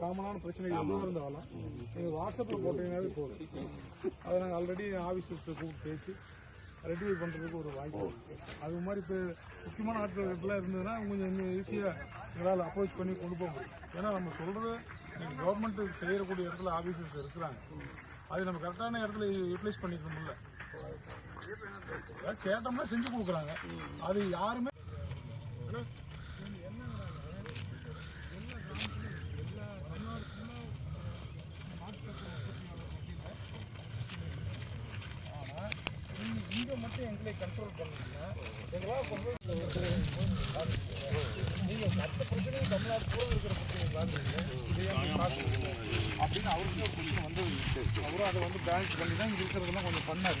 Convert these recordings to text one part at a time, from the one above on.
காமனான பிரச்சனை எதுவும் இருந்தாலும் நீங்கள் வாட்ஸ்அப்பில் போட்டீங்கன்னாவே போதும். அதை நாங்கள் ஆல்ரெடி ஆஃபீஸர்ஸ் கூப்பிட்டு பேசி ரெட்டிஃபை பண்ணுறதுக்கு ஒரு வாய்ப்பு அது மாதிரி இப்போ முக்கியமான ஆட்கள் இடத்துல இருந்ததுன்னா கொஞ்சம் இன்னும் ஈஸியாக எங்களால் அப்ரோச் பண்ணி கொண்டு போக முடியும். ஏன்னா நம்ம சொல்கிறது கவர்மெண்ட் செய்யக்கூடிய இடத்துல ஆஃபீஸர்ஸ் இருக்கிறாங்க. அது நம்ம கரெக்டான இடத்துல யூட்டிலைஸ் பண்ணிக்க முடியல. ஏதாவது கேட்டோம்னா செஞ்சு கொடுக்குறாங்க. அது யாருமே இங்கே மட்டும் எங்களை கண்ட்ரோல் பண்ணீங்கன்னா எங்களால் கொண்டு நீங்கள் மற்ற பிரச்சனையும் தமிழ்நாடு பூரா இருக்கிற பிரச்சனை பார்க்குறீங்க. அப்படின்னு அவருக்கு ஒரு பிரச்சனை வந்து அவரும் அதை வந்து பேலன்ஸ் பண்ணி தான் இங்கே இருக்கிறதெல்லாம் கொஞ்சம் பண்ணார்.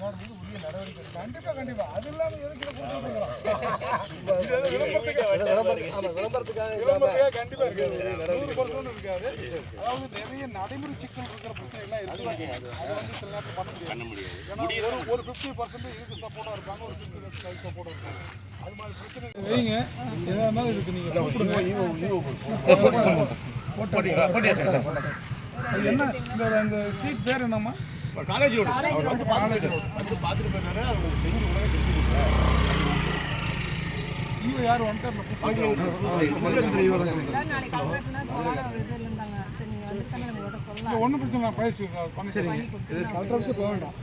சரி சரி கண்டிப்பா கண்டிப்பா. அது இல்லாம எதுக்கு விளம்பரத்துக்காக விளம்பரத்துக்காக கண்டிப்பா இருக்காது நூறு பர்சன்ட் இருக்காது. அதாவது நிறைய நடைமுறை சிக்கல் இருக்கிற பிரச்சனை எல்லாம் இருக்கு அதை வந்து சில நேரத்தில் பண்ண முடியாது. ஏன்னா ஒரு ஒரு ஃபிஃப்டி பர்சன்ட் இதுக்கு சப்போர்ட்டாக இருப்பாங்க ஒரு ஃபிஃப்டி பர்சன்ட் சப்போர்ட்டாக இருப்பாங்க அது மாதிரி பிரச்சனை வைங்க எதாக இருந்தாலும் இதுக்கு நீங்கள் என்ன? இந்த அந்த சீட் பேர் என்னம்மா? காலேஜ் ரோடு காலேஜ் ரோடு பார்த்துட்டு போயிருந்தாரு அவங்க செஞ்சு உடனே. இவங்க யார்? வந்து சொல்லலாம். ஒன்றும் பிரச்சனை பேசி பண்ணி சரி. கலெக்டர் போக வேண்டாம்.